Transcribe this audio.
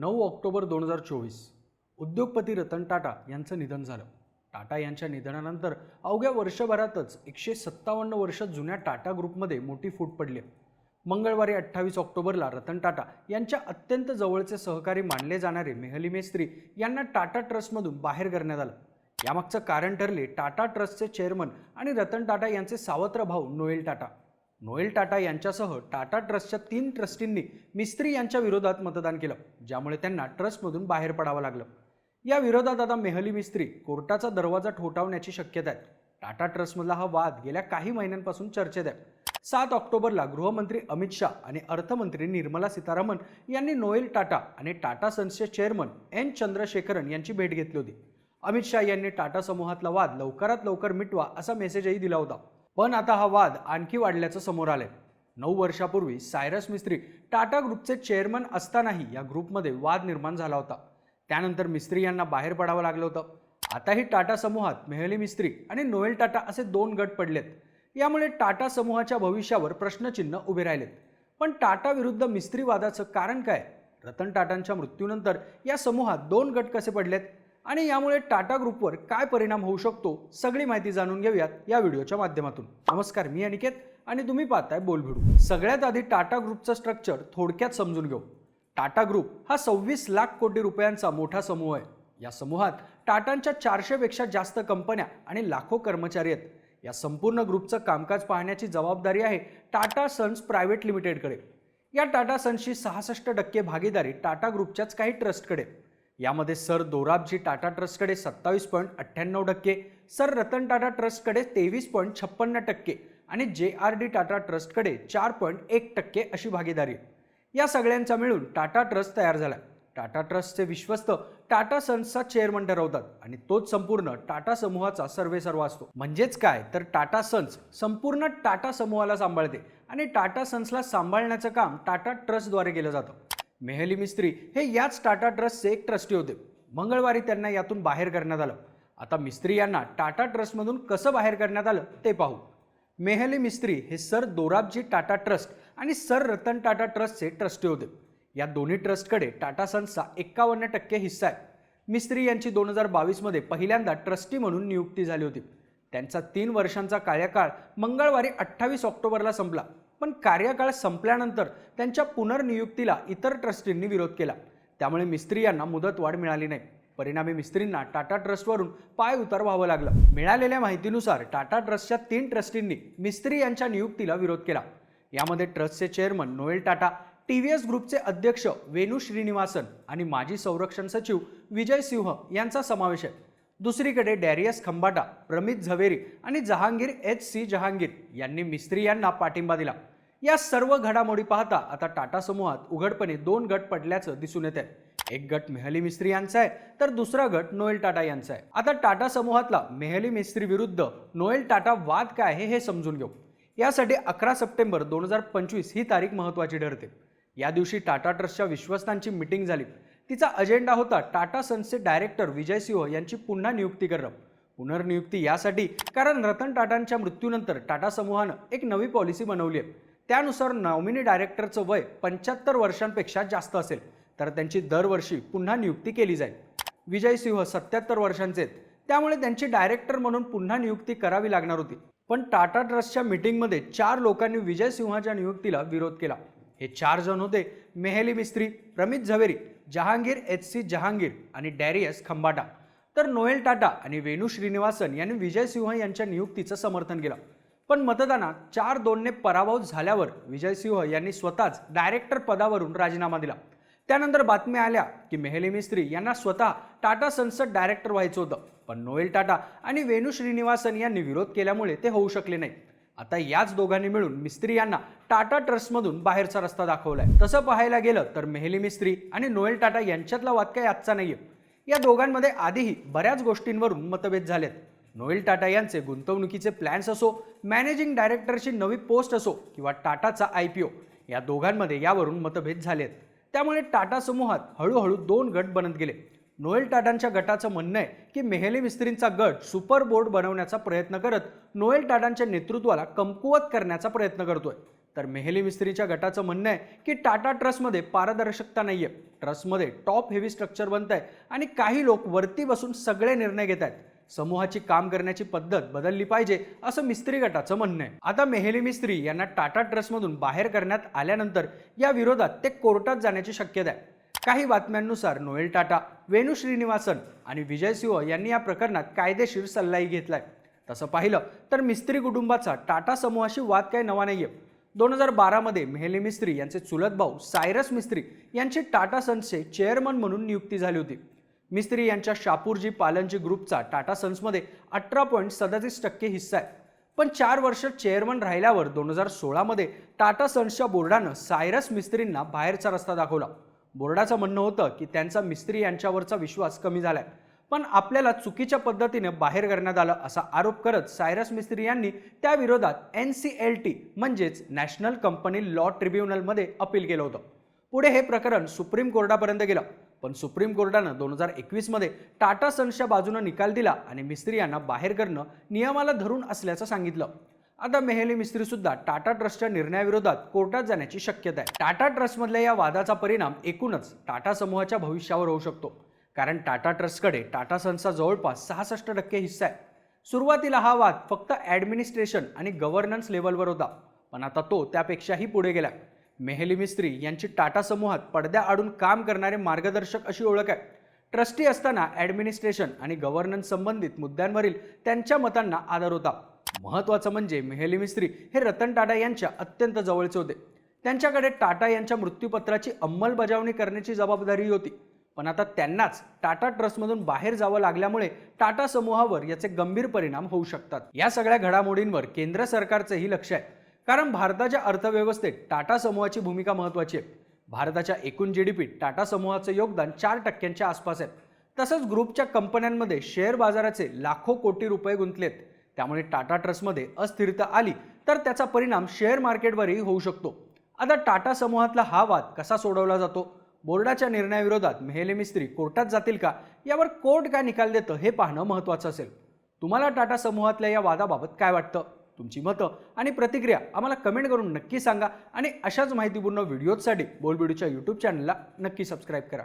नऊ ऑक्टोबर दोन हजार चोवीस. उद्योगपती रतन टाटा यांचं निधन झालं. टाटा यांच्या निधनानंतर अवघ्या वर्षभरातच एकशे सत्तावन्न वर्ष जुन्या टाटा ग्रुपमध्ये मोठी फूट पडली. मंगळवारी अठ्ठावीस ऑक्टोबरला रतन टाटा यांच्या अत्यंत जवळचे सहकारी मानले जाणारे मेहली मेस्त्री यांना टाटा ट्रस्टमधून बाहेर करण्यात आलं. यामागचं कारण ठरले टाटा ट्रस्टचे चेअरमन आणि रतन टाटा यांचे सावत्र भाऊ नोएल टाटा. नोएल टाटा यांच्यासह टाटा ट्रस्टच्या तीन ट्रस्टींनी मिस्त्री यांच्या विरोधात मतदान केलं ज्यामुळे त्यांना ट्रस्टमधून बाहेर पडावं लागलं. या विरोधात आता मेहली मिस्त्री कोर्टाचा दरवाजा ठोठावण्याची शक्यता आहे. टाटा ट्रस्टमधला हा वाद गेल्या काही महिन्यांपासून चर्चेत आहे. सात ऑक्टोबरला गृहमंत्री अमित शाह आणि अर्थमंत्री निर्मला सीतारामन यांनी नोएल टाटा आणि टाटा सन्सचे चेअरमन एन चंद्रशेखरन यांची भेट घेतली होती. अमित शाह यांनी टाटा समूहातला वाद लवकरात लवकर मिटवा असा मेसेजही दिला होता. पण आता हा वाद आणखी वाढल्याचं समोर आलंय. नऊ वर्षापूर्वी सायरस मिस्त्री टाटा ग्रुपचे चेअरमन असतानाही या ग्रुपमध्ये वाद निर्माण झाला होता. त्यानंतर मिस्त्री यांना बाहेर पडावं लागलं होतं. आताही टाटा समूहात मेहली मिस्त्री आणि नोएल टाटा असे दोन गट पडलेत. यामुळे टाटा समूहाच्या भविष्यावर प्रश्नचिन्ह उभे राहिलेत. पण टाटा विरुद्ध मिस्त्री वादाचं कारण काय? रतन टाटांच्या मृत्यूनंतर या समूहात दोन गट कसे पडलेत? आणि यामुळे टाटा ग्रुपवर काय परिणाम होऊ शकतो सगळी माहिती जाणून घेऊयात या व्हिडिओच्या माध्यमातून. नमस्कार मी अनिकेत आणि तुम्ही पाहताय बोलभिडू. सगळ्यात आधी टाटा ग्रुपचं स्ट्रक्चर थोडक्यात समजून घेऊ. टाटा ग्रुप हा सव्वीस लाख कोटी रुपयांचा मोठा समूह आहे. या समूहात टाटांच्या चारशेपेक्षा जास्त कंपन्या आणि लाखो कर्मचारी आहेत. या संपूर्ण ग्रुपचं कामकाज पाहण्याची जबाबदारी आहे टाटा सन्स प्रायव्हेट लिमिटेडकडे. या टाटा सन्सची सहासष्ट टक्के भागीदारी टाटा ग्रुपच्याच काही ट्रस्टकडे. यामध्ये सर दोराबजी टाटा ट्रस्टकडे सत्तावीस पॉईंट अठ्ठ्याण्णव टक्के सर रतन टाटा ट्रस्टकडे तेवीस पॉईंट छप्पन्न टक्के आणि जे आर डी टाटा ट्रस्टकडे चार पॉईंट एक टक्के अशी भागीदारी या सगळ्यांचा मिळून टाटा ट्रस्ट तयार झाला टाटा ट्रस्टचे विश्वस्त टाटा सन्सचा चेअरमन ठरवतात आणि तोच संपूर्ण टाटा समूहाचा सर्वे सर्व असतो. म्हणजेच काय? तर टाटा सन्स संपूर्ण टाटा समूहाला सांभाळते आणि टाटा सन्सला सांभाळण्याचं काम टाटा ट्रस्टद्वारे केलं जातं. मेहली मिस्त्री हे याच टाटा ट्रस्टचे एक ट्रस्टी होते. मंगळवारी त्यांना यातून बाहेर करण्यात आलं. आता मिस्त्री यांना टाटा ट्रस्टमधून कसं बाहेर करण्यात आलं ते पाहू. मेहली मिस्त्री हे सर दोराबजी टाटा ट्रस्ट आणि सर रतन टाटा ट्रस्टचे ट्रस्टी होते. या दोन्ही ट्रस्टकडे टाटा सन्सचा एक्कावन्न टक्के हिस्सा आहे. मिस्त्री यांची दोन हजार बावीसमध्ये पहिल्यांदा ट्रस्टी म्हणून नियुक्ती झाली होती. त्यांचा तीन वर्षांचा कार्यकाळ मंगळवारी अठ्ठावीस ऑक्टोबरला संपला. पण कार्यकाळ संपल्यानंतर त्यांच्या पुनर्नियुक्तीला इतर ट्रस्टींनी विरोध केला. त्यामुळे मिस्त्री यांना मुदतवाढ मिळाली नाही. परिणामी मिस्त्रींना टाटा ट्रस्टवरून पाय उतार व्हावं लागलं. मिळालेल्या माहितीनुसार टाटा ट्रस्टच्या तीन ट्रस्टींनी मिस्त्री यांच्या नियुक्तीला विरोध केला. यामध्ये ट्रस्टचे chairman Noel Tata T V S ग्रुपचे अध्यक्ष वेणू श्रीनिवासन आणि माजी संरक्षण सचिव विजय सिंह यांचा समावेश आहे. दुसरीकडे डॅरियस खंबाटा प्रमित झवेरी आणि जहांगीर एच सी जहांगीर यांनी मिस्त्री यांना पाठिंबा दिला. या सर्व घडामोडी पाहता आता टाटा समूहात उघडपणे दोन गट पडल्याचं दिसून येत आहे एक गट मेहली मिस्त्री यांचा आहे तर दुसरा गट नोएल टाटा यांचा आहे. आता टाटा समूहातला मेहली मिस्त्री विरुद्ध नोएल टाटा वाद काय आहे हे समजून घेऊ. यासाठी अकरा सप्टेंबर दोन हजार पंचवीस ही तारीख महत्त्वाची ठरते. या दिवशी टाटा ट्रस्टच्या विश्वस्तांची मिटिंग झाली. तिचा अजेंडा होता टाटा सन्सचे डायरेक्टर विजय सिंह यांची पुन्हा नियुक्ती करणं. पुनर्नियुक्ती यासाठी कारण रतन टाटांच्या मृत्यूनंतर टाटा समूहानं एक नवी पॉलिसी बनवली आहे. त्यानुसार नॉमिनी डायरेक्टरचं वय पंच्याहत्तर वर्षांपेक्षा जास्त असेल तर त्यांची दरवर्षी पुन्हा नियुक्ती केली जाईल. विजय सिंह सत्याहत्तर वर्षांचे आहेत. त्यामुळे त्यांची डायरेक्टर म्हणून पुन्हा नियुक्ती करावी लागणार होती. पण टाटा ट्रस्टच्या मीटिंगमध्ये चार लोकांनी विजय सिंहाच्या नियुक्तीला विरोध केला. हे चार जण होते मेहली मिस्त्री प्रमित झवेरी जहांगीर एच सी जहांगीर आणि डॅरियस खंबाटा. तर नोएल टाटा आणि वेणू श्रीनिवासन यांनी विजय सिंह यांच्या नियुक्तीचं समर्थन केलं. पण मतदानात चार दोनने पराभव झाल्यावर विजय सिंह यांनी स्वतःच डायरेक्टर पदावरून राजीनामा दिला. त्यानंतर बातम्या आल्या की मेहली मिस्त्री यांना स्वतः टाटा सन्सचं डायरेक्टर व्हायचं होतं. पण नोएल टाटा आणि वेणू श्रीनिवासन यांनी विरोध केल्यामुळे ते होऊ शकले नाही. आता याच दोघांनी मिळून मिस्त्री यांना टाटा ट्रस्टमधून बाहेरचा रस्ता दाखवलाय. तसं पाहायला गेलं तर मेहली मिस्त्री आणि नोएल टाटा यांच्यातला वाद काही आजचा नाहीये. या दोघांमध्ये आधीही बऱ्याच गोष्टींवरून मतभेद झालेत. नोएल टाटा यांचे गुंतवणुकीचे प्लॅन्स असो मॅनेजिंग डायरेक्टरची नवी पोस्ट असो किंवा टाटाचा आय पी ओ या दोघांमध्ये यावरून मतभेद झालेत. त्यामुळे टाटा समूहात हळूहळू दोन गट बनत गेले. नोएल टाटांच्या गटाचं म्हणणं आहे की मेहली मिस्त्रींचा गट सुपर बोर्ड बनवण्याचा प्रयत्न करत नोएल टाटांच्या नेतृत्वाला कमकुवत करण्याचा प्रयत्न करतोय. तर मेहली मिस्त्रीच्या गटाचं म्हणणं आहे की टाटा ट्रस्टमध्ये पारदर्शकता नाही आहे ट्रस्टमध्ये टॉप हेवी स्ट्रक्चर बनत आहे आणि काही लोक वरती बसून सगळे निर्णय घेत आहेत. समूहाची काम करण्याची पद्धत बदलली पाहिजे असं मिस्त्री गटाचं म्हणणं आहे. आता मेहली मिस्त्री यांना टाटा ट्रस्टमधून बाहेर करण्यात आल्यानंतर या विरोधात ते कोर्टात जाण्याची शक्यता आहे. काही बातम्यांनुसार नोएल टाटा वेणू श्रीनिवासन आणि विजय सिंह यांनी या प्रकरणात कायदेशीर सल्लाही घेतलाय. तसं पाहिलं तर मिस्त्री कुटुंबाचा टाटा समूहाशी वाद काही नवा नाहीये. दोन हजार बारामध्ये मेहली मिस्त्री यांचे चुलत भाऊ सायरस मिस्त्री यांची टाटा सन्सचे चेअरमन म्हणून नियुक्ती झाली होती. मिस्त्री यांच्या शापूरजी पालनजी ग्रुपचा टाटा सन्समध्ये अठरा पॉईंट सदतीस टक्के हिस्सा आहे. पण चार वर्ष चेअरमन राहिल्यावर दोन हजार सोळामध्ये टाटा सन्सच्या बोर्डानं सायरस मिस्त्रींना बाहेरचा रस्ता दाखवला. बोर्डाचं म्हणणं होतं की त्यांचा मिस्त्री यांच्यावरचा विश्वास कमी झालाय. पण आपल्याला चुकीच्या पद्धतीने बाहेर करण्यात आलं असा आरोप करत सायरस मिस्त्री यांनी त्याविरोधात एन सी एल टी म्हणजेच नॅशनल कंपनी लॉ ट्रिब्युनलमध्ये अपील केलं होतं. पुढे हे प्रकरण सुप्रीम कोर्टापर्यंत गेलं. पण सुप्रीम कोर्टानं दोन हजार एकवीसमध्ये टाटा सन्सच्या बाजूनं निकाल दिला आणि मिस्त्री यांना बाहेर करणं नियमाला धरून असल्याचं सांगितलं. आता मेहली मिस्त्री सुद्धा टाटा ट्रस्टच्या निर्णयाविरोधात कोर्टात जाण्याची शक्यता आहे. टाटा ट्रस्टमधल्या या वादाचा परिणाम एकूणच टाटा समूहाच्या भविष्यावर होऊ शकतो. कारण टाटा ट्रस्टकडे टाटा सन्सचा जवळपास सहासष्ट टक्के हिस्सा आहे. सुरुवातीला हा वाद फक्त ॲडमिनिस्ट्रेशन आणि गव्हर्नन्स लेवलवर होता. पण आता तो त्यापेक्षाही पुढे गेला. मेहली मिस्त्री यांची टाटा समूहात पडद्या आडून काम करणारे मार्गदर्शक अशी ओळख आहे. ट्रस्टी असताना ॲडमिनिस्ट्रेशन आणि गव्हर्नन्स संबंधित मुद्द्यांवरील त्यांच्या मतांना आदर होता. महत्त्वाचं म्हणजे मेहली मिस्त्री हे रतन टाटा यांच्या अत्यंत जवळचे होते. त्यांच्याकडे टाटा यांच्या मृत्यूपत्राची अंमलबजावणी करण्याची जबाबदारी होती. पण आता त्यांनाच टाटा ट्रस्टमधून बाहेर जावं लागल्यामुळे टाटा समूहावर याचे गंभीर परिणाम होऊ शकतात. या सगळ्या घडामोडींवर केंद्र सरकारचंही लक्ष आहे. कारण भारताच्या अर्थव्यवस्थेत टाटा समूहाची भूमिका महत्त्वाची आहे. भारताच्या एकूण जी डी पीत टाटा समूहाचं योगदान चार टक्क्यांच्या आसपास आहे. तसंच ग्रुपच्या कंपन्यांमध्ये शेअर बाजाराचे लाखो कोटी रुपये गुंतलेत. त्यामुळे टाटा ट्रस्टमध्ये अस्थिरता आली तर त्याचा परिणाम शेअर मार्केटवरही होऊ शकतो. आता टाटा समूहातला हा वाद कसा सोडवला जातो? बोर्डाच्या निर्णयाविरोधात मेहले मिस्त्री कोर्टात जातील का? यावर कोर्ट काय निकाल देतं हे पाहणं महत्त्वाचं असेल. तुम्हाला टाटा समूहातल्या या वादाबाबत काय वाटतं? तुमची मतं आणि प्रतिक्रिया आम्हाला कमेंट करून नक्की सांगा आणि अशाच माहितीपूर्ण व्हिडिओजसाठी बोलबिडूच्या यूट्यूब चॅनलला नक्की सबस्क्राईब करा.